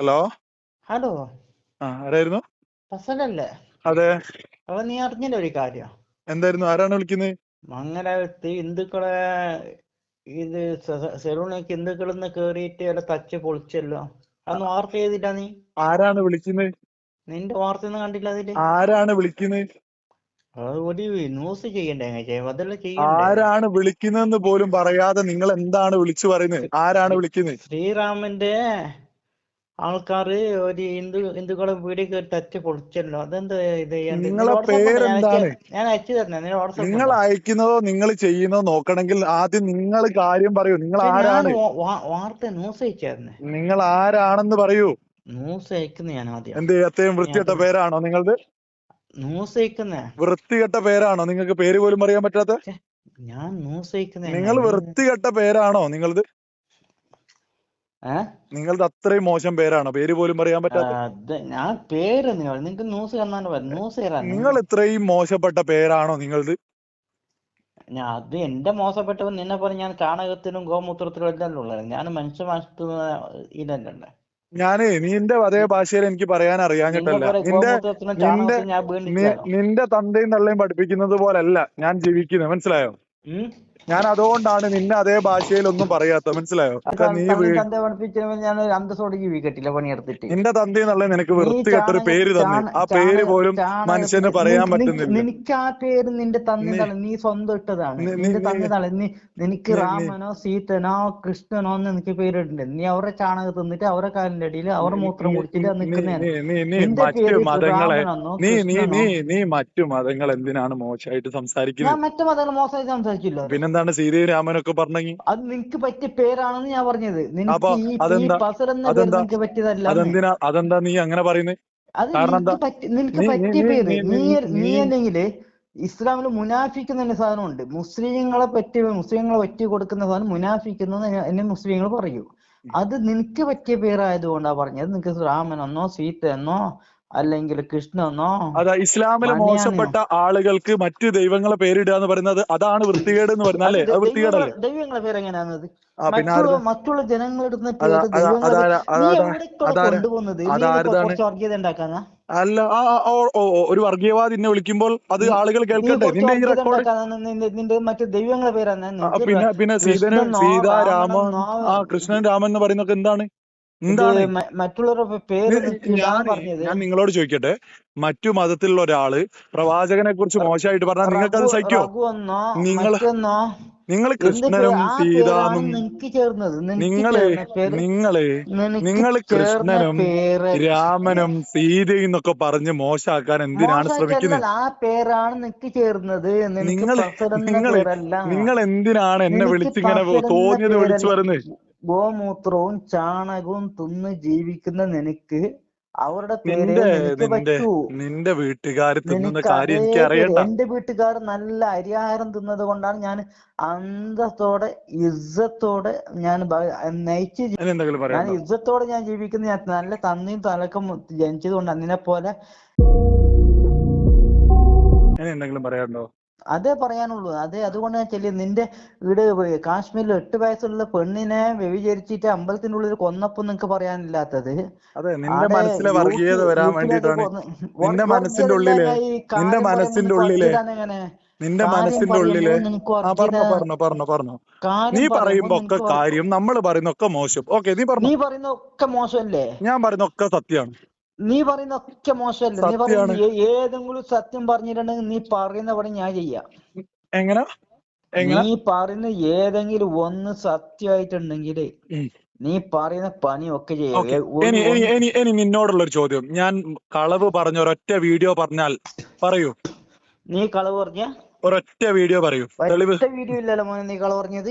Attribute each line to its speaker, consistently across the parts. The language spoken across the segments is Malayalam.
Speaker 1: ഹലോ?
Speaker 2: ഹലോ?
Speaker 1: ആ ആരായിരുന്നു?
Speaker 2: ഫസലല്ലേ?
Speaker 1: അതെ.
Speaker 2: അപ്പൊ നീ അറിഞ്ഞില്ല ഒരു കാര്യം?
Speaker 1: എന്തായിരുന്നു? ആരാണ് വിളിക്കുന്നത്
Speaker 2: മംഗലാപുരത്ത് ഹിന്ദുക്കളെ ഇത് സെലൂണിലേക്ക് ഹിന്ദുക്കളെന്ന് കേറിയിട്ട് അല്ല തച്ച് പൊളിച്ചല്ലോ? അന്ന് വാർത്ത ചെയ്തില്ല നീ?
Speaker 1: ആരാണ് വിളിക്കുന്നത്
Speaker 2: നിന്റെ വാർത്ത ഒന്നും കണ്ടില്ല അതിൽ?
Speaker 1: ആരാണ് വിളിക്കുന്നത്
Speaker 2: അത് ഒരു ന്യൂസ് ചെയ്യണ്ടേ അതെല്ലാം
Speaker 1: ആരാണ് വിളിക്കുന്നതെന്ന് പോലും പറയാതെ നിങ്ങൾ എന്താണ് വിളിച്ചു പറയുന്നത് ആരാണ് വിളിക്കുന്നത്
Speaker 2: ശ്രീരാമന്റെ ആൾക്കാര് ഒരു ഹിന്ദു ഹിന്ദുക്കളെ വീട് കയറി തച്ച് പൊളിച്ചല്ലോ. അതെന്താ ഇത്?
Speaker 1: നിങ്ങളെ പേരെന്താണ്?
Speaker 2: ഞാൻ അയച്ചു തരണേ.
Speaker 1: നിങ്ങൾ അയക്കുന്നതോ നിങ്ങൾ ചെയ്യുന്നതോ നോക്കണമെങ്കിൽ ആദ്യം നിങ്ങൾ കാര്യം പറയൂ. നിങ്ങൾ ആരാണ്?
Speaker 2: വാർത്ത ന്യൂസ് അയച്ചായിരുന്നേ.
Speaker 1: നിങ്ങൾ ആരാണെന്ന് പറയൂ.
Speaker 2: ന്യൂസ് അയക്കുന്ന ഞാൻ ആദ്യം.
Speaker 1: എന്ത് അത്രയും വൃത്തികെട്ട പേരാണോ നിങ്ങളത്
Speaker 2: ന്യൂസ് അയക്കുന്നേ.
Speaker 1: വൃത്തികെട്ട പേരാണോ? നിങ്ങൾക്ക് പേര് പോലും അറിയാൻ പറ്റാത്ത?
Speaker 2: ഞാൻ ന്യൂസ് അയക്കുന്ന
Speaker 1: നിങ്ങൾ വൃത്തികെട്ട പേരാണോ നിങ്ങളത്?
Speaker 2: ഏഹ്
Speaker 1: നിങ്ങളത് അത്രയും മോശം പേരാണോ? പേര് പോലും പറയാൻ പറ്റാത്ത
Speaker 2: ഞാൻ പേര് നിങ്ങക്ക് ന്യൂസ് ന്യൂസ്
Speaker 1: നിങ്ങൾ ഇത്രയും മോശപ്പെട്ട പേരാണോ നിങ്ങളത്?
Speaker 2: ഞാൻ അത് എന്റെ മോശപ്പെട്ടവൻ നിന്നെ പോലെ ഞാൻ ചാണകത്തിനും ഗോമൂത്രത്തിലും എല്ലാം ഉള്ളത്. ഞാൻ മനുഷ്യ ഇതല്ലേ
Speaker 1: ഞാനേ നിന്റെ അതേ ഭാഷയിൽ എനിക്ക് പറയാൻ അറിയാഞ്ഞിട്ടല്ല. നിന്റെ
Speaker 2: ഗോമൂത്രത്തിനും
Speaker 1: നിന്റെ നിന്റെ തന്തയും തള്ളയും പഠിപ്പിക്കുന്നത് പോലല്ല ഞാൻ ജീവിക്കുന്നത് മനസ്സിലായോ? ഞാൻ അതുകൊണ്ടാണ് നിന്നെ അതേ ഭാഷയിൽ ഒന്നും പറയാത്ത മനസ്സിലായോ നീ
Speaker 2: തന്നെ ഞാൻ അന്തസ്സോടെ ജീവിക്കട്ടില്ല പണിയെടുത്തിട്ട്
Speaker 1: നിന്റെ തന്തി എന്നുള്ള നിനക്ക്
Speaker 2: വൃത്തി
Speaker 1: വൃത്തികെട്ടൊരു പേര് തന്നു. ആ പേര് പോലും മനുഷ്യന് പറയാൻ പറ്റുന്നില്ല.
Speaker 2: നിനക്ക് ആ പേര് നിന്റെ
Speaker 1: നീ-
Speaker 2: നീ സ്വന്തം ഇട്ടതാണ്. നിന്റെ
Speaker 1: നീ-
Speaker 2: നീ നിനക്ക് രാമനോ സീതനോ കൃഷ്ണനോ എന്ന് നിനക്ക് പേരിട്ടുണ്ട് നീ അവരെ ചാണകം തിന്നിട്ട് അവരെ കാലിന്റെ അടിയിൽ അവരുടെ മൂത്രം കുടിച്ചിട്ട്
Speaker 1: നീ- നീ- നീ- നീ മറ്റു മതങ്ങൾ എന്തിനാണ് മോശമായിട്ട് സംസാരിക്കുന്നത്?
Speaker 2: മറ്റു മതങ്ങൾ മോശമായി സംസാരിച്ചില്ല.
Speaker 1: പിന്നെന്താണ് സീതയും രാമനൊക്കെ പറഞ്ഞെങ്കിൽ?
Speaker 2: അത് നിനക്ക് പറ്റിയ പേരാണെന്ന് ഞാൻ പറഞ്ഞത്.
Speaker 1: അപ്പൊ അതെന്താ?
Speaker 2: എന്ന
Speaker 1: അതെന്താ? അതെന്തിനാ? അതെന്താ നീ അങ്ങനെ പറയുന്നത് കാരണം
Speaker 2: നിനക്ക്
Speaker 1: എന്താ?
Speaker 2: പറ്റിയ പേര്.
Speaker 1: നീ-
Speaker 2: നീ അല്ലെങ്കിൽ ഇസ്ലാമിൽ മുനാഫിക്കുന്ന തന്നെ സാധനമുണ്ട്. മുസ്ലിങ്ങളെ പറ്റി മുസ്ലിങ്ങളെ പറ്റി കൊടുക്കുന്ന സാധനം മുനാഫിക്കുന്ന എന്നെ മുസ്ലിങ്ങൾ പറയൂ. അത് നിനക്ക് പറ്റിയ പേരായതുകൊണ്ടാ പറഞ്ഞത്. നിനക്ക് രാമനെന്നോ സീതയെന്നോ അല്ലെങ്കിൽ കൃഷ്ണനോ?
Speaker 1: അതാ ഇസ്ലാമിൽ
Speaker 2: മണിയാനെയോ?
Speaker 1: മോശപ്പെട്ട ആളുകൾക്ക് മറ്റു ദൈവങ്ങളെ പേരിടുക എന്ന് പറയുന്നത് അതാണ് വൃത്തികേട് എന്ന് പറഞ്ഞാൽ അല്ലേ? വൃത്തികേടല്ലേ?
Speaker 2: ദൈവങ്ങളെ പേര് എങ്ങനെയാണത് മറ്റുള്ള
Speaker 1: ജനങ്ങളുടെ
Speaker 2: കൊണ്ടുപോകുന്നത്?
Speaker 1: അല്ല ഒരു വർഗീയവാദി എന്നെ വിളിക്കുമ്പോൾ അത് ആളുകൾ കേൾക്കട്ടെ നിന്റെ ഈ റെക്കോർഡ്
Speaker 2: നിന്റെ മറ്റു ദൈവങ്ങളെ പേരാണ്
Speaker 1: പിന്നെ പിന്നെ സീതനും
Speaker 2: കൃഷ്ണനോ,
Speaker 1: സീത രാമൻ ആ കൃഷ്ണൻ രാമൻ എന്ന് പറയുന്നൊക്കെ എന്താണ്?
Speaker 2: മറ്റുള്ളവരുടെ പേര്
Speaker 1: ഞാൻ നിങ്ങളോട് ചോദിക്കട്ടെ. മറ്റു മതത്തിലുള്ള ഒരാൾ പ്രവാചകനെ കുറിച്ച് മോശമായിട്ട് പറഞ്ഞാൽ നിങ്ങൾക്ക് അത് സഹിക്കോ നിങ്ങൾ- നിങ്ങൾ കൃഷ്ണനും സീതാനും
Speaker 2: നിങ്ങൾ
Speaker 1: നിങ്ങൾ
Speaker 2: നിങ്ങൾ
Speaker 1: കൃഷ്ണനും രാമനും സീതയും എന്നൊക്കെ പറഞ്ഞ് മോശമാക്കാൻ എന്തിനാണ് ശ്രമിക്കുന്നത്
Speaker 2: ആ പേരാണ് നിനക്ക് ചേർന്നത്.
Speaker 1: നിങ്ങൾ നിങ്ങൾ നിങ്ങൾ എന്തിനാണ് എന്നെ വിളിച്ചിങ്ങനെ തോന്നിയത് വിളിച്ചു
Speaker 2: പേരല്ല. ഗോമൂത്രവും ചാണകവും തിന്ന് ജീവിക്കുന്ന നിനക്ക് അവരുടെ
Speaker 1: നിന്റെ വീട്ടുകാർ തിന്നുന്ന കാര്യം എനിക്ക് അറിയണ്ട.
Speaker 2: എന്റെ വീട്ടുകാർ നല്ല അരിയാഹാരം തിന്നത് കൊണ്ടാണ് ഞാൻ അന്തത്തോടെ ഇജ്ജത്തോടെ ഞാൻ നയിച്ച് ഞാൻ ഇജ്ജത്തോടെ ഞാൻ ജീവിക്കുന്ന ഞാൻ നല്ല തന്നിയും തലക്കും ജനിച്ചത് കൊണ്ട് അതിനെ പോലെ
Speaker 1: എന്തെങ്കിലും പറയാനുണ്ടോ
Speaker 2: അതേ പറയാനുള്ളൂ. അതേ അതുകൊണ്ട് ഞാൻ ചെല്ലി നിന്റെ വീട് കാശ്മീരിൽ എട്ട് വയസ്സുള്ള പെണ്ണിനെ വ്യഭിചരിച്ചിട്ട് അമ്പലത്തിന്റെ ഉള്ളിൽ കൊന്നപ്പോ നിനക്ക് പറയാനില്ലാത്തത്.
Speaker 1: അതെ നിന്റെ മനസ്സിലെ വർഗീയത വരാൻ
Speaker 2: കൊന്ന്
Speaker 1: നിന്റെ മനസ്സിന്റെ
Speaker 2: ഉള്ളിൽ
Speaker 1: നിന്റെ മനസ്സിന്റെ
Speaker 2: ഉള്ളിൽ
Speaker 1: നിന്റെ മനസ്സിന്റെ
Speaker 2: ഉള്ളിൽ
Speaker 1: ആ പറഞ്ഞോ പറഞ്ഞോ പറഞ്ഞോ പറഞ്ഞോ. നീ പറയുമ്പോ ഒക്കെ കാര്യം നമ്മൾ പറയുന്ന ഒക്കെ മോശം. ഓക്കെ നീ പറഞ്ഞു.
Speaker 2: നീ പറയുന്ന ഒക്കെ മോശമല്ലേ?
Speaker 1: ഞാൻ പറയുന്ന ഒക്കെ സത്യമാണ്.
Speaker 2: നീ പറയുന്ന ഒക്കെ മോശമല്ല. നീ. പറയുന്ന ഏതെങ്കിലും സത്യം പറഞ്ഞിട്ടുണ്ടെങ്കിൽ നീ പറയുന്ന പണി ഞാൻ ചെയ്യാം.
Speaker 1: എങ്ങനെ?
Speaker 2: നീ പറയുന്ന ഏതെങ്കിലും ഒന്ന് സത്യമായിട്ടുണ്ടെങ്കിൽ. നീ പറയുന്ന പണി
Speaker 1: ഒക്കെ ചെയ്യാം നിന്നോടുള്ള ഒരു ചോദ്യം. ഞാൻ കളവ് പറഞ്ഞ ഒരൊറ്റ വീഡിയോ പറഞ്ഞാൽ പറയൂ.
Speaker 2: നീ കളവ് പറഞ്ഞ?
Speaker 1: ഒരൊറ്റ വീഡിയോ പറയൂ.
Speaker 2: വീഡിയോ ഇല്ലല്ലോ മോനെ നീ കളവ് പറഞ്ഞത്.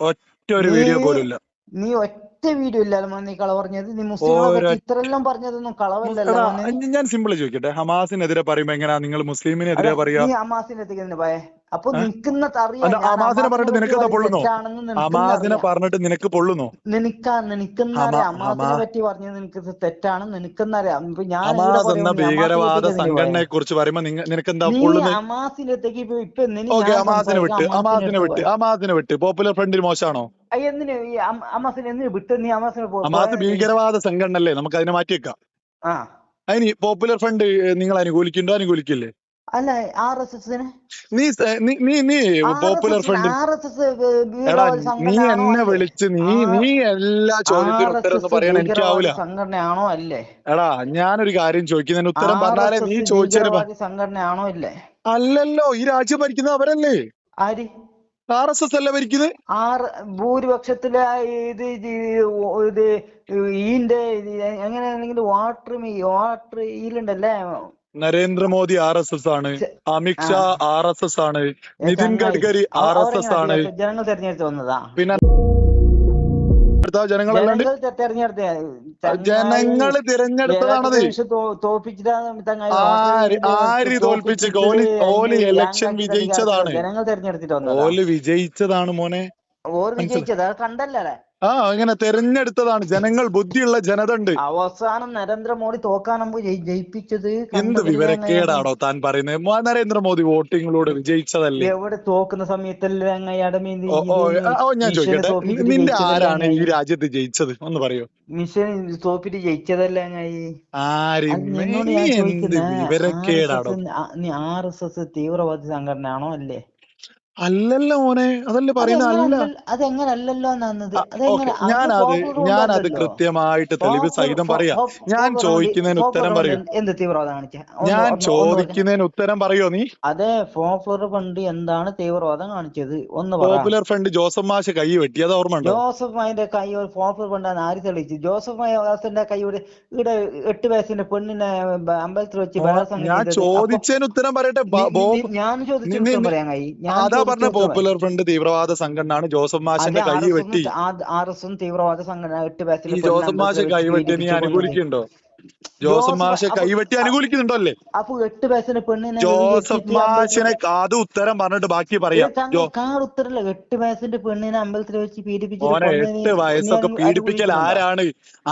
Speaker 1: ഒറ്റ ഒരു വീഡിയോ പോലും ഇല്ല.
Speaker 2: നീ ഒറ്റ വീഡിയോ ഇല്ലല്ലോ മോനെ നീ കളവ് പറഞ്ഞത്? നീ മുസ്ലിങ്ങളെ ഇത്രയെല്ലാം പറഞ്ഞതൊന്നും കളവല്ലല്ലോ
Speaker 1: ഞാൻ സിമ്പിൾ ചോദിക്കട്ടെ? ഹമാസിനെതിരെ പറയുമ്പോ എങ്ങനെയാ നിങ്ങൾ മുസ്ലിമിനെതിരെ പറയാ?
Speaker 2: നീ എത്തിക്കുന്നതിന് ഭയ അപ്പൊ? നിൽക്കുന്ന
Speaker 1: അമാസിനെ പറഞ്ഞിട്ട് നിനക്കെന്താ പൊള്ളുന്നോ? അമാസിനെ പറഞ്ഞിട്ട് നിനക്ക് പൊള്ളുന്നോ?
Speaker 2: നിനക്കാ അമാസിനെ പറ്റി പറഞ്ഞത് നിനക്ക് തെറ്റാണ് നിനക്കെന്നറിയാം. ഇപ്പൊ ഞാൻ
Speaker 1: എന്ന ഭീകരവാദ സംഘടനയെ കുറിച്ച് പറയുമ്പോ പൊള്ളുന്നത്
Speaker 2: ഇപ്പൊ ഇപ്പൊ
Speaker 1: അമാസിനെ വിട്ട്
Speaker 2: അമാസിനെ
Speaker 1: വിട്ട് അമാസിനെ വിട്ട്. പോപ്പുലർ ഫ്രണ്ടിൽ മോശമാണോ
Speaker 2: അയ്യ, എന്തിന്? ഈ അമാസിനെ എന്തിനു വിട്ട്? നീ അമാസിനെ
Speaker 1: അമാസ് ഭീകരവാദ സംഘടന അല്ലേ നമുക്ക് അതിനെ
Speaker 2: മാറ്റിയേക്കാം.
Speaker 1: അതിന് പോപ്പുലർ ഫ്രണ്ട് നിങ്ങൾ അനുകൂലിക്കുന്നുണ്ടോ? അനുകൂലിക്കില്ലേ?
Speaker 2: അല്ല ആർ എസ് എസിന്
Speaker 1: നീ നീ നീ പോപ്പുലർ ഫ്രണ്ട് എടാ നീ എന്നെ വിളിച്ച് നീ നീ എല്ലാ ചോദ്യത്തിനും ഉത്തരം
Speaker 2: ഭീകരവാദ
Speaker 1: എനിക്കാവൂല
Speaker 2: സംഘടനയാണോ അല്ലേ
Speaker 1: എടാ ഞാനൊരു കാര്യം ചോദിക്കുന്നതിന് ഉത്തരം പറഞ്ഞാലേ നീ ചോദിച്ചതിന്
Speaker 2: സംഘടനയാണോ അല്ലേ
Speaker 1: അല്ലല്ലോ ഈ രാജ്യം ഭരിക്കുന്നത് അവരല്ലേ
Speaker 2: ആര്
Speaker 1: ആർ എസ് എസ് അല്ലേ ഭരിക്കുന്നത്
Speaker 2: ആർ ഭൂരിപക്ഷത്തിലെ ഇത് ഇത് ഈന്റെ എങ്ങനെയാണെങ്കിൽ വാട്ടർ വാട്ടർ ഈലുണ്ടല്ലേ
Speaker 1: നരേന്ദ്രമോദി ആർ എസ് എസ് ആണ് അമിത്ഷാ ആർ എസ് എസ് ആണ് Nitin Gadkari R S S ആണ്.
Speaker 2: ജനങ്ങൾ തെരഞ്ഞെടുത്ത് വന്നതാ.
Speaker 1: പിന്നെ ജനങ്ങളല്ലാണ്ട്
Speaker 2: ജനങ്ങൾ
Speaker 1: തിരഞ്ഞെടുത്തതാണത്. ആര് തോൽപ്പിച്ച് ഓലി
Speaker 2: ഓൽ
Speaker 1: ഇലക്ഷൻ വിജയിച്ചതാണ്.
Speaker 2: ജനങ്ങൾ തെരഞ്ഞെടുത്തിട്ട്
Speaker 1: ഓൽ വിജയിച്ചതാണ് മോനെ. ഓര്
Speaker 2: വിജയിച്ചത് കണ്ടല്ലേ?
Speaker 1: ആ അങ്ങനെ തെരഞ്ഞെടുത്തതാണ്. ജനങ്ങൾ ബുദ്ധിയുള്ള ജനത ഉണ്ട്
Speaker 2: അവസാനം നരേന്ദ്രമോദി തോക്കാനുമ്പോ ജയിപ്പിച്ചത്
Speaker 1: എന്ത് വിവരക്കേടാണോ താൻ പറയുന്നത്? മോ- നരേന്ദ്രമോദി വോട്ടിങ്ങിലൂടെ വിജയിച്ചതല്ലേ?
Speaker 2: എവിടെ തോക്കുന്ന സമയത്തല്ലേ
Speaker 1: ഓ ഞാൻ ചോദിക്കട്ടെ. നിന്റെ ആരാണ് ഈ രാജ്യത്ത് ജയിച്ചത്? ഒന്ന് പറയോ.
Speaker 2: മിഷൻ തോപ്പിട്ട് ജയിച്ചതല്ലേ
Speaker 1: എന്ത്
Speaker 2: ആർ എസ് എസ് നീ സംഘടന തീവ്രവാദി സംഘടനയാണോ അല്ലേ?
Speaker 1: അല്ലല്ലോ മോനെ. അതല്ലേ പറയുന്നത് അല്ല.
Speaker 2: അതെങ്ങനെ അല്ലല്ലോ
Speaker 1: ഞാനത് ഞാനത് കൃത്യമായിട്ട് തെളിവ് സഹിതം പറയാ. ഞാൻ ചോദിക്കുന്നതിന് ഉത്തരം പറയൂ.
Speaker 2: എന്ത് തീവ്രവാദം കാണിച്ച?
Speaker 1: ഞാൻ ചോദിക്കുന്നതിന് ഉത്തരം പറയോ നീ?
Speaker 2: അതെ പോപ്പുലർ ഫണ്ട് എന്താണ് തീവ്രവാദം കാണിച്ചത്? ഒന്ന്
Speaker 1: പോപ്പുലർ ഫ്രണ്ട് ജോസഫ് മാഷ് കൈ വെട്ടി. അത് ഓർമ്മ
Speaker 2: ജോസഫ് മായിന്റെ കൈ പോപ്പുലർ ഫണ്ടാണ് ആര് തെളിയിച്ചു ജോസഫ് മായന്റെ കൈ ഇവിടെ എട്ട് വയസ്സിന്റെ പെണ്ണിനെ അമ്പലത്തിൽ വെച്ച്
Speaker 1: ഞാൻ ചോദിച്ചതിന് ഉത്തരം പറയട്ടെ.
Speaker 2: ഞാൻ ചോദിച്ച പറയാൻ കഴി ഞാൻ
Speaker 1: പറഞ്ഞ പോപ്പുലർ ഫ്രണ്ട് തീവ്രവാദ സംഘടനയാണ്. ജോസഫ് മാഷിന്റെ കൈ വെട്ടി.
Speaker 2: ആർ എസ് തീവ്രവാദ സംഘടന എട്ട്
Speaker 1: ഈ ജോസഫ് മാഷ് കൈ വെട്ടി നീ അനുകൂലിക്കുന്നുണ്ടോ? ജോസഫ് മാഷെ
Speaker 2: കൈവെട്ടി
Speaker 1: അനുകൂലിക്കുന്നുണ്ടോ അല്ലേ?
Speaker 2: അപ്പൊ എട്ട് വയസ്സിന്റെ പെണ്ണിനെ
Speaker 1: ജോസഫ് മാഷിനെ അത് ഉത്തരം പറഞ്ഞിട്ട് ബാക്കി പറയാ.
Speaker 2: ഉത്തരല്ല. എട്ട് വയസ്സിന്റെ പെണ്ണിനെ അമ്പലത്തിൽ വെച്ച് പീഡിപ്പിച്ചിട്ട്
Speaker 1: മോനെ എട്ട് വയസ്സൊക്കെ പീഡിപ്പിക്കൽ ആരാണ്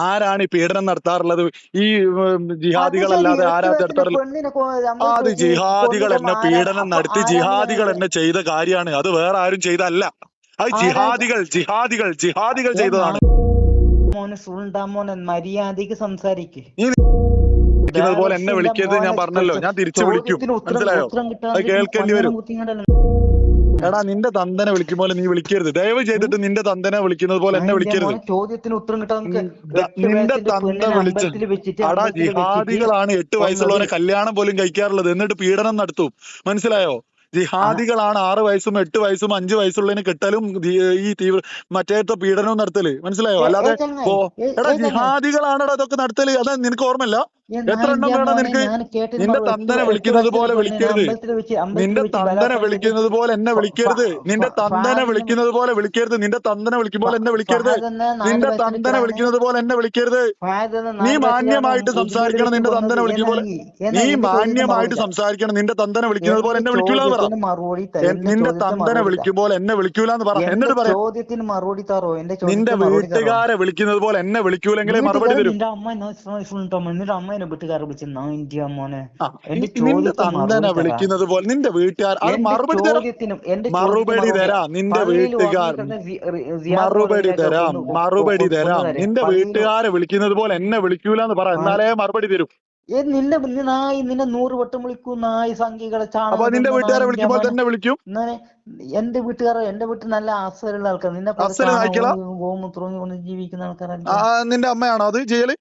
Speaker 1: ആരാണ് ഈ പീഡനം നടത്താറുള്ളത്? ഈ ജിഹാദികളല്ലാതെ ആരാ നടത്താറുള്ളത്? അത് ജിഹാദികൾ എന്നെ പീഡനം നടത്തി ജിഹാദികൾ എന്നെ ചെയ്ത കാര്യമാണ്. അത് വേറെ ആരും ചെയ്തല്ല അത് ജിഹാദികൾ ജിഹാദികൾ ജിഹാദികൾ ചെയ്തതാണ്.
Speaker 2: മോനെ സുണ്ടാ മോനെ മര്യാദയ്ക്ക് സംസാരിക്കേ.
Speaker 1: പോലെ എന്നെ വിളിക്കരുത് ഞാൻ പറഞ്ഞല്ലോ. ഞാൻ തിരിച്ചു വിളിക്കും. മനസ്സിലായോ? കേൾക്കേണ്ടി വരും. എടാ നിന്റെ തന്തനെ വിളിക്കും പോലെ നീ വിളിക്കരുത്. ദയവ് ചെയ്തിട്ട് നിന്റെ തന്തനെ വിളിക്കുന്നത് പോലെ എന്നെ വിളിക്കരുത്.
Speaker 2: ചോദ്യത്തിന് ഉത്തരം
Speaker 1: നിന്റെ തന്ത വിളിച്ച്. അടാ ജിഹാദികളാണ് എട്ട് വയസ്സുള്ളവനെ കല്യാണം പോലും കഴിക്കാറുള്ളത്. എന്നിട്ട് പീഡനം നടത്തും. മനസ്സിലായോ? ജിഹാദികളാണ് ആറ് വയസ്സും എട്ട് വയസ്സും അഞ്ച് വയസ്സുള്ളതിന് കിട്ടലും ഈ തീവ്ര മറ്റേത്തെ പീഡനവും നടത്തൽ. മനസ്സിലായോ? അല്ലാതെ എടാ ജിഹാദികളാണെടാ അതൊക്കെ നടത്തൽ. അതാ നിനക്ക് ഓർമ്മല്ല എത്ര എണ്ണം വേണം നിനക്ക് നിന്റെ തന്തനെ വിളിക്കുന്നത് പോലെ വിളിക്കരുത്. നിന്റെ തന്തനെ വിളിക്കുന്നത് പോലെ എന്നെ വിളിക്കരുത്. നിന്റെ തന്തനെ വിളിക്കുന്നത് പോലെ വിളിക്കരുത്. നിന്റെ തന്തനെ വിളിക്കുമ്പോൾ എന്നെ വിളിക്കരുത്. നിന്റെ തന്തനെ വിളിക്കുന്നത് പോലെ എന്നെ വിളിക്കരുത്. നീ മാന്യമായിട്ട് സംസാരിക്കണം നിന്റെ തന്തനെ
Speaker 2: വിളിക്കുമ്പോൾ
Speaker 1: നീ മാന്യമായിട്ട് സംസാരിക്കണം നിന്റെ തന്തനെ വിളിക്കുന്നത് പോലെ എന്നെ വിളിക്കൂല പറ
Speaker 2: ചോദ്യത്തിന് മറുപടി
Speaker 1: നിന്റെ തന്തനെ വിളിക്കുമ്പോൾ എന്നെ വിളിക്കൂല എന്ന്
Speaker 2: എന്റെ
Speaker 1: എന്നിട്ട് പറയാം.
Speaker 2: ചോദ്യത്തിന് മറുപടി തറോ എന്റെ
Speaker 1: നിന്റെ വീട്ടുകാരെ വിളിക്കുന്നത് പോലെ എന്നെ വിളിക്കൂലെങ്കിലേ മറുപടി തരും.
Speaker 2: നിന്റെ അമ്മ എന്നിട്ട് അമ്മ എന്നെ വീട്ടുകാരെ വിളിച്ച് എന്റെ
Speaker 1: ഈ- നിന്റെ തന്തനെ വിളിക്കുന്നത് പോലെ നിന്റെ വീട്ടുകാർ അത് മറുപടി തരാം.
Speaker 2: ചോദ്യത്തിനും എന്റെ
Speaker 1: മറുപടി തരാം. നിന്റെ വീട്ടുകാർ മറുപടി തരാം. മറുപടി തരാം. നിന്റെ വീട്ടുകാരെ വിളിക്കുന്നത് പോലെ എന്നെ വിളിക്കൂലെന്ന് പറ. എന്നാലേ മറുപടി തരും.
Speaker 2: നിന്നെ നായി നിന്നെ നൂറ് വട്ടം വിളിക്കൂ നായി സംഖ്യകളെ
Speaker 1: നിന്റെ വീട്ടുകാരെ വിളിക്കുമ്പോൾ തന്നെ വിളിക്കും?
Speaker 2: എന്റെ വീട്ടുകാരെ എന്റെ വീട്ടിൽ നല്ല അസലുള്ള ആൾക്കാർ നിന്നെ ഗോമൂത്രം കൊണ്ട് ജീവിക്കുന്ന ആൾക്കാരല്ല
Speaker 1: നിന്റെ അമ്മയാണോ അത്?
Speaker 2: ചെയ്യൽ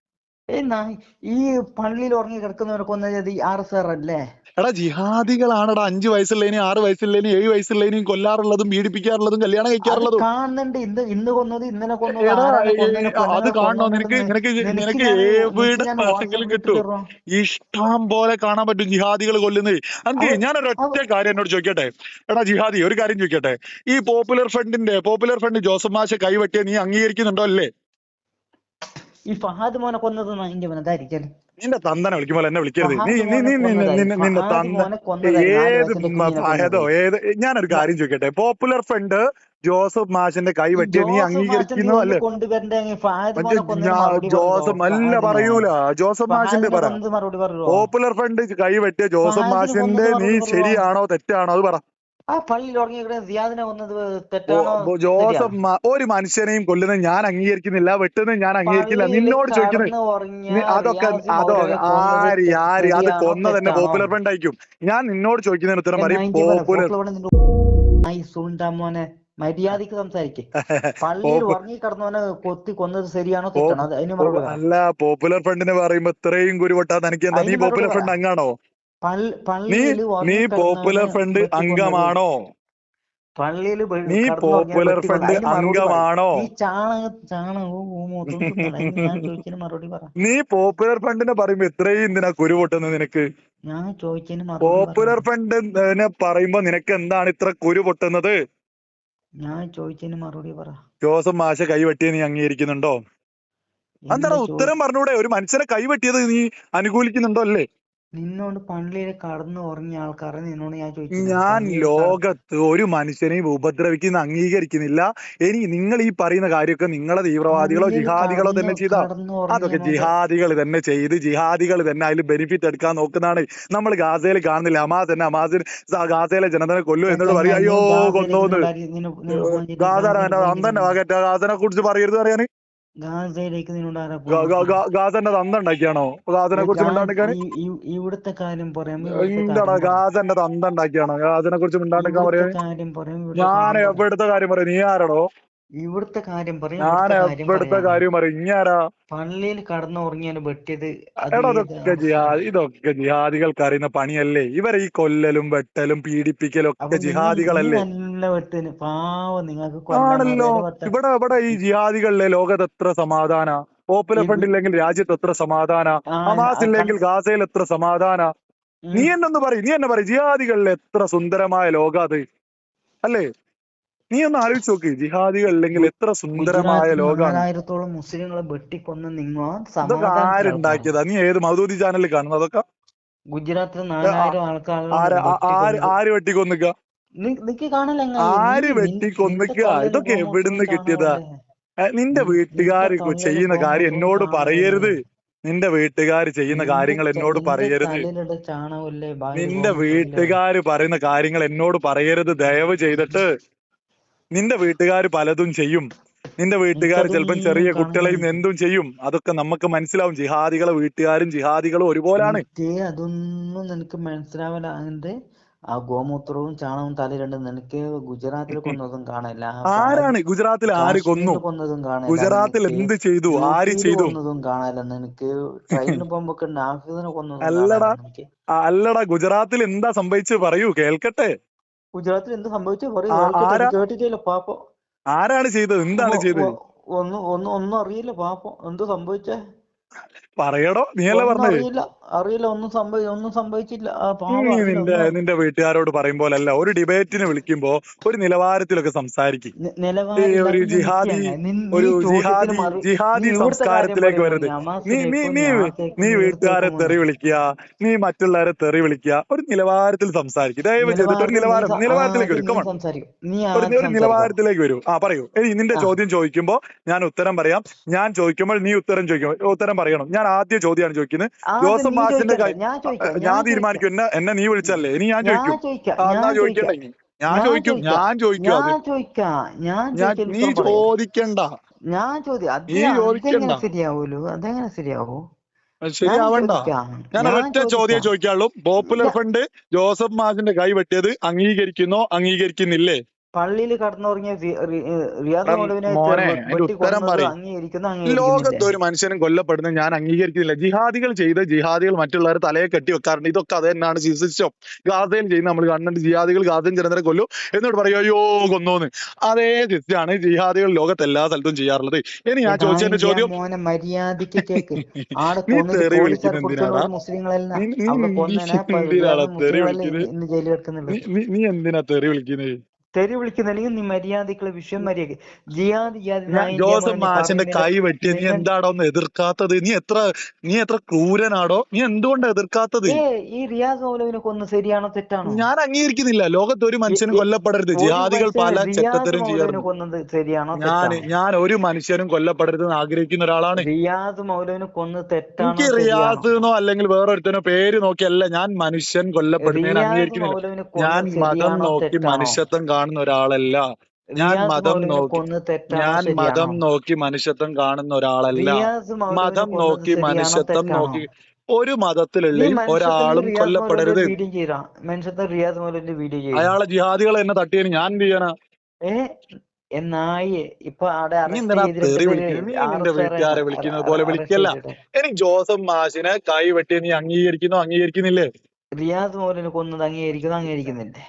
Speaker 2: ഈ പള്ളിയിൽ ഉറങ്ങി കിടക്കുന്നവരൊക്കെ ഒന്നും ആർ എസ് ആർ അല്ലേ
Speaker 1: എടാ ജിഹാദികളാണെടാ. അഞ്ചു വയസ്സുള്ളതിനും ആറ് വയസ്സുള്ളതിനും ഏഴ് വയസ്സുള്ളതിനും കൊല്ലാറുള്ളതും പീഡിപ്പിക്കാറുള്ളതും കല്യാണം
Speaker 2: അത്
Speaker 1: കഴിക്കാറുള്ളതും.
Speaker 2: കാണുന്നുണ്ട്. ഇന്ന് ഇന്ന് കൊന്നത് ഇന്നലെ
Speaker 1: അത് കാണണോ? നിനക്ക് നിനക്ക്
Speaker 2: നിനക്ക്
Speaker 1: എവിടെ കിട്ടും ഇഷ്ടം പോലെ കാണാൻ പറ്റും ജിഹാദികൾ കൊല്ലുന്നത്. എനിക്ക്
Speaker 2: ഞാൻ
Speaker 1: ഒറ്റ കാര്യം എന്നോട് ചോദിക്കട്ടെ? എടാ ജിഹാദി ഒരു കാര്യം ചോദിക്കട്ടെ? ഈ പോപ്പുലർ ഫ്രണ്ടിന്റെ പോപ്പുലർ ഫ്രണ്ട് ജോസഫ് മാഷെ കൈവെട്ടിയ നീ അംഗീകരിക്കുന്നുണ്ടോ അല്ലേ?
Speaker 2: ഈ ഫഹാദ് മോനെ കൊന്നത് അതിന്റെ മോനെ അതായിരിക്കും
Speaker 1: നിന്റെ തന്തനെ വിളിക്കുമ്പോൾ എന്നെ വിളിക്കരുത്. നീ നീ നീ നിന്റെ തന്ത ഏത്
Speaker 2: കുഞ്ഞിനെ
Speaker 1: ഏതോ ഞാനൊരു കാര്യം ചോദിക്കട്ടെ. പോപ്പുലർ ഫ്രണ്ട് ജോസഫ് മാഷിന്റെ കൈ വെട്ടിയ നീ അംഗീകരിക്കുന്നു അല്ലേ? ജോസഫ് അല്ല പറയൂല. ജോസഫ് മാഷിന്റെ പറ. പോപ്പുലർ ഫ്രണ്ട് കൈ വെട്ടിയ ജോസഫ് മാഷിന്റെ നീ ശരിയാണോ തെറ്റാണോ? അത് പറ.
Speaker 2: ആ പള്ളിയിൽ ഉറങ്ങിയിരിക്കുന്ന സിയാദിനെ കൊന്നത് തെറ്റാണോ?
Speaker 1: ജോസഫ് ഒരു മനുഷ്യനെയും കൊല്ലുന്നത് ഞാൻ അംഗീകരിക്കുന്നില്ല. വെട്ടുന്നത് ഞാൻ അംഗീകരിക്കില്ല. നിന്നോട് ചോദിക്കുന്നത് അതൊക്കെ അതോ ആര് ആര് അത് കൊന്ന തന്നെ പോപ്പുലർ ഫ്രണ്ട് ആയിരിക്കും. ഞാൻ നിന്നോട് ചോദിക്കുന്നതിന് ഉത്തരം പറയും പോപ്പുലർ
Speaker 2: മോനെ മര്യാദയ്ക്ക് സംസാരിക്കേ. പള്ളിയിൽ ഉറങ്ങി കിടന്നവനെ കൊത്തി കൊന്നത് ശരിയാണോ
Speaker 1: പോ-
Speaker 2: തെറ്റാണോ? അത് അതിന് മറുപടി
Speaker 1: അല്ല പോപ്പുലർ ഫ്രണ്ടിനെ പറയുമ്പോ ഇത്രയും കുരുവട്ടാ തനിക്ക് എന്താ നീ പോപ്പുലർ ഫ്രണ്ട്
Speaker 2: പള്ളി-
Speaker 1: നീ പോപ്പുലർ ഫ്രണ്ട് അംഗമാണോ?
Speaker 2: പള്ളിയിൽ
Speaker 1: നീ പോപ്പുലർ ഫ്രണ്ട്. അംഗമാണോ?
Speaker 2: നീ
Speaker 1: പോപ്പുലർ ഫ്രണ്ടിനെ പറയുമ്പോ ഇത്രയും എന്തിനാ കുരു പൊട്ടുന്നത് നിനക്ക്?
Speaker 2: ഞാൻ ചോദിച്ചതിന്
Speaker 1: പോപ്പുലർ ഫ്രണ്ട് പറയുമ്പോ നിനക്ക് എന്താണ് ഇത്ര കുരു പൊട്ടുന്നത്?
Speaker 2: ഞാൻ ചോദിച്ചതിന് മറുപടി പറ.
Speaker 1: ജോസഫ് മാഷ കൈവെട്ടിയെ നീ അംഗീകരിക്കുന്നുണ്ടോ?
Speaker 2: എന്താണ്
Speaker 1: ഉത്തരം പറഞ്ഞൂടെ? ഒരു മനുഷ്യനെ കൈവെട്ടിയത് നീ അനുകൂലിക്കുന്നുണ്ടോ അല്ലേ?
Speaker 2: നിന്നോട് പള്ളിയിൽ കടന്നു ഉറങ്ങിയ ആൾക്കാരെ നിന്നോട് ഞാൻ ചോദിച്ചത്
Speaker 1: ഞാൻ ലോകത്ത് ഒരു മനുഷ്യനെയും ഉപദ്രവിക്കുന്ന അംഗീകരിക്കുന്നില്ല. ഇനി നിങ്ങൾ ഈ പറയുന്ന കാര്യമൊക്കെ നിങ്ങളെ തീവ്രവാദികളോ ജിഹാദികളോ തന്നെ ചെയ്താ അതൊക്കെ ജിഹാദികൾ തന്നെ ചെയ്ത് ജിഹാദികൾ തന്നെ അതിൽ ബെനിഫിറ്റ് എടുക്കാൻ നോക്കുന്നതാണ്. നമ്മൾ ഗാസയിൽ കാണുന്നില്ല. ഹമാസ് തന്നെ ഹമാസിന് ഗാസയിലെ ജനതനെ കൊല്ലും എന്നോട് പറയും. അയ്യോ കൊന്നോന്ന്. ഗാസന അന്തന്റെ വകറ്റ ഗാസനെ കുറിച്ച് പറയരുത് പറയാന്.
Speaker 2: ഗാസയിലേക്ക്
Speaker 1: ഗാസന്റെ തന്ത ഉണ്ടാക്കിയാണോ ഗാസനെ കുറിച്ച്
Speaker 2: ഇവിടുത്തെ കാര്യം പറയാം.
Speaker 1: എന്താടാ ഗാസന്റെ തന്ത ഉണ്ടാക്കിയാണോ ഗാസനെ കുറിച്ച് മിണ്ടാണ്ടിരിക്കാൻ പറയാ ഞാൻ. എവിടുത്തെ കാര്യം പറയാം? നീ ആരാടോ?
Speaker 2: ഇവിടുത്തെ കാര്യം പറയും ഇവിടുത്തെ കാര്യം പറയാം. പള്ളിയിൽ കടന്നു ഉറങ്ങിയാണ് വെട്ടിയത്
Speaker 1: ഇതൊക്കെ ജിഹാദി ഇതൊക്കെ ജിഹാദികൾക്ക് അറിയുന്ന പണിയല്ലേ? ഇവരെ ഈ കൊല്ലലും വെട്ടലും പീഡിപ്പിക്കലും ഒക്കെ ജിഹാദികളല്ലേ?
Speaker 2: നിങ്ങൾക്ക്
Speaker 1: ആണല്ലോ. ഇവിടെ ഇവിടെ ഈ ജിഹാദികളിലെ ലോകത്ത് എത്ര സമാധാന? പോപ്പുലർ ഫ്രണ്ട് ഇല്ലെങ്കിൽ രാജ്യത്ത് എത്ര സമാധാന? ഹമാസ് ഇല്ലെങ്കിൽ ഗാസയിൽ എത്ര സമാധാന. നീ എന്നൊന്ന് പറയും നീ എന്നെ പറയും. ജിഹാദികളിൽ എത്ര സുന്ദരമായ ലോക അത്? അല്ലേ? നീ ഒന്ന് ആലോചിച്ച് നോക്ക്. ജിഹാദികൾ അല്ലെങ്കിൽ എത്ര സുന്ദരമായ ലോകമാണ്
Speaker 2: ആയിരത്തോളം മുസ്ലിങ്ങളെ വെട്ടിക്കൊന്ന് നിങ്ങൾ
Speaker 1: ആരുണ്ടാക്കിയതാ? നീ ഏത് മധുതി ചാനലിൽ കാണുന്നത് അതൊക്കെ?
Speaker 2: ഗുജറാത്തിൽ നാലായിരം
Speaker 1: ആര്. വെട്ടിക്കൊന്നിക്ക? ആര് വെട്ടിക്കൊന്നിക്ക? ഇതൊക്കെ എവിടുന്ന് കിട്ടിയതാ? നിന്റെ
Speaker 2: വീട്ടുകാര്
Speaker 1: വീട്ടുകാർ ചെയ്യുന്ന കാര്യം എന്നോട് പറയരുത്. നിന്റെ വീട്ടുകാർ ചെയ്യുന്ന കാര്യങ്ങൾ എന്നോട് പറയരുത്. നിന്റെ വീട്ടുകാർ പറയുന്ന കാര്യങ്ങൾ എന്നോട് പറയരുത്. ദയവ് ചെയ്തിട്ട് നിന്റെ വീട്ടുകാർ പലതും ചെയ്യും. നിന്റെ വീട്ടുകാർ ചിലപ്പം ചെറിയ കുട്ടികളെയും എന്തും ചെയ്യും. അതൊക്കെ നമുക്ക് മനസ്സിലാവും. ജിഹാദികളെ വീട്ടുകാരും ജിഹാദികളും ഒരുപോലാണ്.
Speaker 2: അതൊന്നും നിനക്ക് മനസ്സിലാവില്ല അതിന്റെ ആ ഗോമൂത്രവും ചാണകവും തലയിലുണ്ട് നിനക്ക് ഗുജറാത്തിൽ കൊന്നതും കാണില്ല.
Speaker 1: ആരാണ്? ഗുജറാത്തിൽ ആര് കൊന്നു?
Speaker 2: കൊന്നതും കാണില്ല.
Speaker 1: ഗുജറാത്തിൽ എന്ത് ചെയ്തു? ആര് ചെയ്തു?
Speaker 2: കൊന്നതും കാണില്ല. നിനക്ക് ട്രെയിനിൽ പോകുമ്പോ നാഫിദിനെ കൊന്നതും
Speaker 1: അല്ലടാ. അല്ലടാ. ഗുജറാത്തിൽ എന്താ സംഭവിച്ചത്? പറയൂ. കേൾക്കട്ടെ.
Speaker 2: ഗുജറാത്തിൽ എന്ത് സംഭവിച്ചു? പാപ്പം.
Speaker 1: ആരാണ് ചെയ്തത്? എന്താണ് ചെയ്തത്?
Speaker 2: ഒന്നും ഒന്നും ഒന്നും അറിയില്ല പാപ്പം. എന്ത് സംഭവിച്ചേ?
Speaker 1: പറയടോ നീ
Speaker 2: ഒന്നും
Speaker 1: പറഞ്ഞത്?
Speaker 2: അറിയില്ല ഒന്നും സംഭവി ഒന്നും സംഭവിച്ചില്ല
Speaker 1: നിന്റെ നിന്റെ വീട്ടുകാരോട് പറയുമ്പോലല്ല ഒരു ഡിബേറ്റിന് വിളിക്കുമ്പോ ഒരു നിലവാരത്തിലൊക്കെ സംസാരിക്കും. ഒരു ജിഹാദി- ഒരു ജിഹാദി ജിഹാദി സംസ്കാരത്തിലേക്ക്
Speaker 2: വരുന്നത്
Speaker 1: നീ നീ നീ നീ വീട്ടുകാരെ തെറി വിളിക്കുക നീ മറ്റുള്ളവരെ തെറി വിളിക്കുക ഒരു നിലവാരത്തിൽ സംസാരിക്കും. ദയവ് ചെയ്തിട്ട് ഒരു നിലവാരം
Speaker 2: നിലവാരം-
Speaker 1: നിലവാരത്തിലേക്ക് വരും. കമൺ ഒരു ഒരു നിലവാരത്തിലേക്ക് വരൂ. ആ പറയൂ. ഇനി നിന്റെ ചോദ്യം ചോദിക്കുമ്പോ ഞാൻ ഉത്തരം പറയാം. ഞാൻ ചോദിക്കുമ്പോൾ നീ ഉത്തരം ചോദിക്കും ഉത്തരം പറയണം. ഞാൻ ആദ്യ ചോദ്യമാണ് ചോദിക്കുന്നത്. ജോസഫ് കൈ-
Speaker 2: ഞാൻ ചോദിക്കാം
Speaker 1: തീരുമാനിക്കും. എന്നെ എന്നെ നീ വിളിച്ചല്ലേ? ഇനി ഞാൻ ചോദിക്കും.
Speaker 2: ഞാൻ ചോദിക്കാം ഞാൻ
Speaker 1: ചോദിക്കണ്ട ഇനി. ഞാൻ
Speaker 2: ഞാൻ
Speaker 1: ചോദിക്കും ഞാൻ ചോദിക്കും
Speaker 2: ചോദിക്കാം
Speaker 1: നീ ചോദിക്കണ്ട.
Speaker 2: ഞാൻ. അതെങ്ങനെ ശരിയാവൂലോ? അതെങ്ങനെ ശരിയാവൂ?
Speaker 1: ശരിയാവണ്ട. ഞാൻ ഒറ്റ ചോദ്യം
Speaker 2: ചോദിക്കാം.
Speaker 1: ചോദിക്കാനുള്ളൂ. പോപ്പുലർ ഫ്രണ്ട് ജോസഫ് മാഷിന്റെ കൈ വെട്ടിയത് അംഗീകരിക്കുന്നോ അംഗീകരിക്കുന്നില്ലേ?
Speaker 2: പള്ളിയിൽ കടന്നുറങ്ങിയ റി- റി- റിയാദ്
Speaker 1: എടാ
Speaker 2: മൗലവിനെ.
Speaker 1: ലോകത്ത് ഒരു മനുഷ്യനും കൊല്ലപ്പെടുന്നത് ഞാൻ അംഗീകരിക്കുന്നില്ല. ജിഹാദികൾ ചെയ്ത ജിഹാദികൾ മറ്റുള്ളവരെ തലയെ കെട്ടി വെക്കാറുണ്ട്. ഇതൊക്കെ അത് തന്നെയാണ് സിസ്റ്റം ഗാസയിൽ ചെയ്യുന്ന നമ്മൾ കാണുന്നുണ്ട് ജിഹാദികൾ ഗാസൻ ജനതരെ കൊല്ലു. എന്നിട്ട് പറയും അയ്യോ കൊന്നോന്ന്. അതേ സിസ്റ്റമാണ് ജിഹാദികൾ ലോകത്ത് എല്ലാ സ്ഥലത്തും ചെയ്യാറുള്ളത്. ഇനി ഞാൻ ചോദിച്ചതിന്റെ ചോദ്യം? നീ
Speaker 2: എന്തിനാ
Speaker 1: തെറി വിളിക്കുന്നത് നീ- നീ
Speaker 2: അവിടെ
Speaker 1: നീ
Speaker 2: കൊന്നനെ
Speaker 1: എന്തിനാടാ തെറി വിളിക്കുന്നത്? തെറി വിളിക്കുന്നത്
Speaker 2: അല്ലെങ്കിൽ നീ മര്യാദക്കുള്ള വിഷയം മര്യാദ ജിയാദ് ജിയാദ്
Speaker 1: ഞാൻ
Speaker 2: നായിന്റെ
Speaker 1: ജോസഫ് മാഷിന്റെ കൈ വെട്ടിയ നീ എന്താടോ ഒന്ന് എതിർക്കാത്തത്? നീ എത്ര നീ എത്ര ക്രൂരനാടോ? നീ എന്തുകൊണ്ടാ എതിർക്കാത്തത്?
Speaker 2: ഈ റിയാസ് മൗലവിനെ കൊന്ന് ശരിയാണോ തെറ്റാണോ?
Speaker 1: ഞാൻ അംഗീകരിക്കുന്നില്ല. ലോകത്ത് ഒരു മനുഷ്യനും കൊല്ലപ്പെടരുത്.
Speaker 2: ജിയാദികൾ
Speaker 1: ജിഹാദികൾ പല ചെറ്റത്തരും
Speaker 2: കൊന്നത് ശരിയാണോ
Speaker 1: ഞാൻ ഞാൻ ഒരു മനുഷ്യനും കൊല്ലപ്പെടരുത് എന്ന് ആഗ്രഹിക്കുന്ന ഒരാളാണ്.
Speaker 2: റിയാസ് മൗലവിനെ കൊന്ന് തെറ്റാണോ
Speaker 1: റിയാസ് എന്നോ അല്ലെങ്കിൽ വേറൊരുത്തനോ പേര് നോക്കിയല്ല. ഞാൻ മനുഷ്യൻ കൊല്ലപ്പെടുന്നതിനെ അംഗീകരിക്കുന്നില്ല. ഞാൻ മതം നോക്കി
Speaker 2: മനുഷ്യത്വം
Speaker 1: മനുഷ്യത്വം കാണുന്ന ഒരാളല്ല. ഞാൻ മതം നോക്കി ഞാൻ മതം നോക്കി മനുഷ്യത്വം കാണുന്ന ഒരാളല്ല. മതം നോക്കി മനുഷ്യത്വം നോക്കി ഒരു
Speaker 2: മതത്തിലുള്ളിൽ
Speaker 1: മതത്തിലുള്ള ഒരാളും കൊല്ലപ്പെടരുത്. അയാളെ ജിഹാദികൾ എന്നെ തട്ടിയതിന് ഞാൻ എന്ത് ചെയ്യാനാ?
Speaker 2: എന്നായി. ഇപ്പൊ
Speaker 1: വീട്ടുകാരെ വിളിക്കുന്നത് പോലെ വിളിക്കല്ല. എനിക്ക് ജോസഫ് മാഷിനെ കൈ വെട്ടി നീ അംഗീകരിക്കുന്നു? അംഗീകരിക്കുന്നില്ലേ?
Speaker 2: റിയാസ് മോലിനെ കൊന്നത് അംഗീകരിക്കുന്നു? അംഗീകരിക്കുന്നില്ലേ?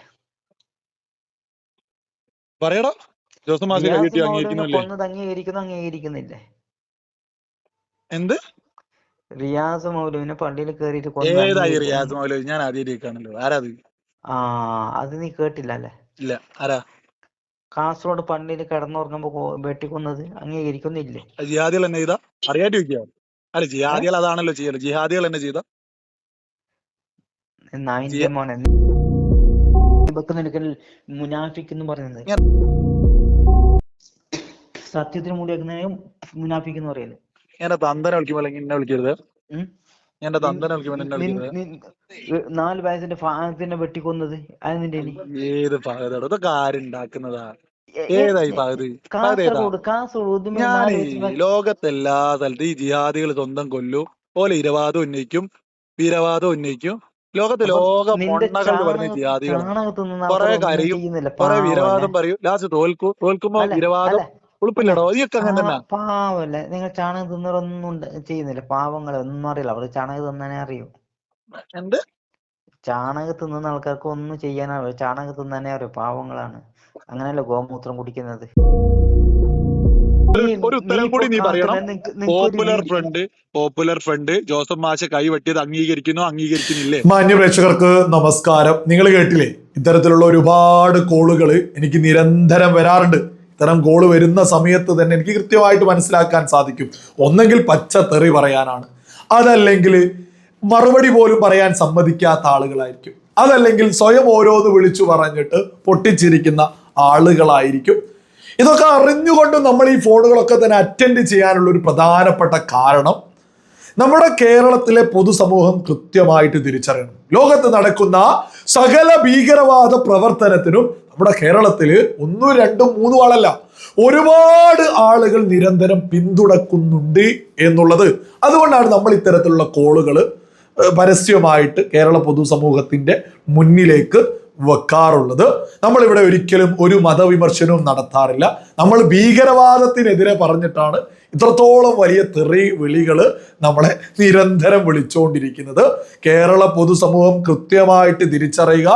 Speaker 1: പറയടാ. ജോസഫ് മാസി
Speaker 2: കൈകെട്ടി
Speaker 1: അംഗീകരിക്കുന്നില്ലേ?
Speaker 2: കൊന്നത് അംഗീകരിക്കുന്നു അംഗീകരിക്കുന്നില്ലേ.
Speaker 1: എന്ത്?
Speaker 2: റിയാസ് മൗലവിനെ പള്ളിയിൽ കയറിയിട്ട്
Speaker 1: ഏതായി റിയാസ് മൗലവി? ഞാൻ ആദ്യമായിട്ടാണല്ലോ ആരാ അത്?
Speaker 2: ആ അത് നീ കേട്ടില്ല അല്ലേ?
Speaker 1: ഇല്ല. ആരാ?
Speaker 2: കാസർഗോഡ് പള്ളിയിൽ കിടന്നുറങ്ങുമ്പോ വെട്ടിക്കുന്നത് അംഗീകരിക്കുന്നില്ലേ.
Speaker 1: ജിഹാദികൾ എന്നെ ചെയ്താ? അറിയാതെ ചോദിക്കുക അല്ല ജിഹാദികൾ അതാണല്ലോ ചെയ്യൽ. ജിഹാദികൾ എന്നെ ചെയ്ത
Speaker 2: നായിന്റെ മോനെ. ഇവക്ക് നിനക്ക് മുനാഫിക് എന്ന് പറയുന്നത്. സത്യത്തിന് മുടി വെക്കുന്നതിന് മുനാഫിക് എന്ന് പറയുന്നത്.
Speaker 1: ഞാൻ തന്തനെ വിളിക്കുമ്പോൾ അല്ലെങ്കിൽ എന്നെ വിളിക്കരുത്? ഞാൻ തന്തനെ വിളിക്കുമ്പോൾ എന്നെ വിളിക്കരുത്?
Speaker 2: നാല് വയസ്സിന്റെ ഭാഗത്തിനെ വെട്ടിക്കൊന്നത്. അത് നിന്റെ.
Speaker 1: ഏത് ഫഹദാടോ ഇതൊക്കെ ആരുണ്ടാക്കുന്നതാ ഏതായി
Speaker 2: ഭാഗത്ത്
Speaker 1: ഞാൻ
Speaker 2: നാല് വയസ്സിന്റെ
Speaker 1: ലോകത്തെ എല്ലാ സ്ഥലത്തും ഈ ജിഹാദികൾ സ്വന്തം കൊല്ലും. പോലെ ഇരവാദം ഉന്നയിക്കും. വീരവാദം ഉന്നയിക്കും. ലോകത്തെ ലോക പറയുന്ന
Speaker 2: ചാണകം
Speaker 1: ജിഹാദികൾ കുറെ കരയും കൊറേ വീരവാദം പറയും. ലാസ്റ്റ് തോൽക്കു തോൽക്കുമ്പോ വിരവാദം ഉളുപ്പില്ലടോ. ഇതൊക്കെ അങ്ങനെ തന്നെ.
Speaker 2: പാവല്ല? നിങ്ങൾ ചാണകം തിന്നറൊന്നും ചെയ്യുന്നില്ല. പാവങ്ങളെ ഒന്നും അറിയില്ല. അവർക്ക് ചാണകം തിന്നാനേ അറിയൂ.
Speaker 1: എന്ത്?
Speaker 2: ചാണകം തിന്നുന്ന ആൾക്കാർക്ക് ഒന്നും ചെയ്യാനറിയോ ചാണകം തിന്നാനേ അറിയൂ. പാവങ്ങളാണ്. അങ്ങനെയല്ല ഗോമൂത്രം കുടിക്കുന്നത്?
Speaker 1: ഒരു ഉത്തരം കൂടി നീ പറയണം. Popular front popular front Joseph മാഷ കൈവെട്ടിയത് അംഗീകരിക്കുന്നു അംഗീകരിക്കുന്നില്ലേ?
Speaker 3: മാന്യ പ്രേക്ഷകർക്ക് നമസ്കാരം. നിങ്ങൾ കേട്ടില്ലേ ഇത്തരത്തിലുള്ള ഒരുപാട് കോളുകൾ എനിക്ക് നിരന്തരം വരാറുണ്ട്. ഇത്തരം കോൾ വരുന്ന സമയത്ത് തന്നെ എനിക്ക് കൃത്യമായിട്ട് മനസ്സിലാക്കാൻ സാധിക്കും. ഒന്നെങ്കിൽ പച്ച തെറി പറയാനാണ്. അതല്ലെങ്കിൽ മറുപടി പോലും പറയാൻ സമ്മതിക്കാത്ത ആളുകളായിരിക്കും. അതല്ലെങ്കിൽ സ്വയം ഓരോന്ന് വിളിച്ചു പറഞ്ഞിട്ട് പൊട്ടിച്ചിരിക്കുന്ന ആളുകളായിരിക്കും. ഇതൊക്കെ അറിഞ്ഞുകൊണ്ട് നമ്മൾ ഈ ഫോണുകളൊക്കെ തന്നെ അറ്റൻഡ് ചെയ്യാനുള്ള ഒരു പ്രധാനപ്പെട്ട കാരണം നമ്മുടെ കേരളത്തിലെ പൊതുസമൂഹം കൃത്യമായിട്ട് തിരിച്ചറിയണം. ലോകത്ത് നടക്കുന്ന സകല ഭീകരവാദ പ്രവർത്തനത്തിനും നമ്മുടെ കേരളത്തിൽ ഒന്നും രണ്ടും മൂന്നും ആളല്ല. ഒരുപാട് ആളുകൾ നിരന്തരം പിന്തുണക്കുന്നുണ്ട് എന്നുള്ളത്. അതുകൊണ്ടാണ് നമ്മൾ ഇത്തരത്തിലുള്ള കോളുകൾ പരസ്യമായിട്ട് കേരള പൊതുസമൂഹത്തിന്റെ മുന്നിലേക്ക് വെക്കാറുള്ളത്. നമ്മളിവിടെ ഒരിക്കലും ഒരു മതവിമർശനവും നടത്താറില്ല. നമ്മൾ ഭീകരവാദത്തിനെതിരെ പറഞ്ഞിട്ടാണ് ഇത്രത്തോളം വലിയ തെറി വിളികൾ നമ്മളെ നിരന്തരം വിളിച്ചുകൊണ്ടിരിക്കുന്നത് കേരള പൊതുസമൂഹം കൃത്യമായിട്ട് തിരിച്ചറിയുക.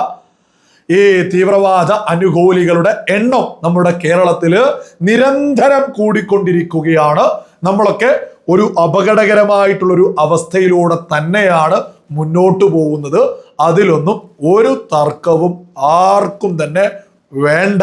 Speaker 3: ഈ തീവ്രവാദ അനുകൂലികളുടെ എണ്ണം നമ്മുടെ കേരളത്തിൽ നിരന്തരം കൂടിക്കൊണ്ടിരിക്കുകയാണ്. നമ്മളൊക്കെ ഒരു അപകടകരമായിട്ടുള്ളൊരു അവസ്ഥയിലൂടെ തന്നെയാണ് മുന്നോട്ടു പോകുന്നത്. അതിലൊന്നും ഒരു തർക്കവും ആർക്കും തന്നെ വേണ്ട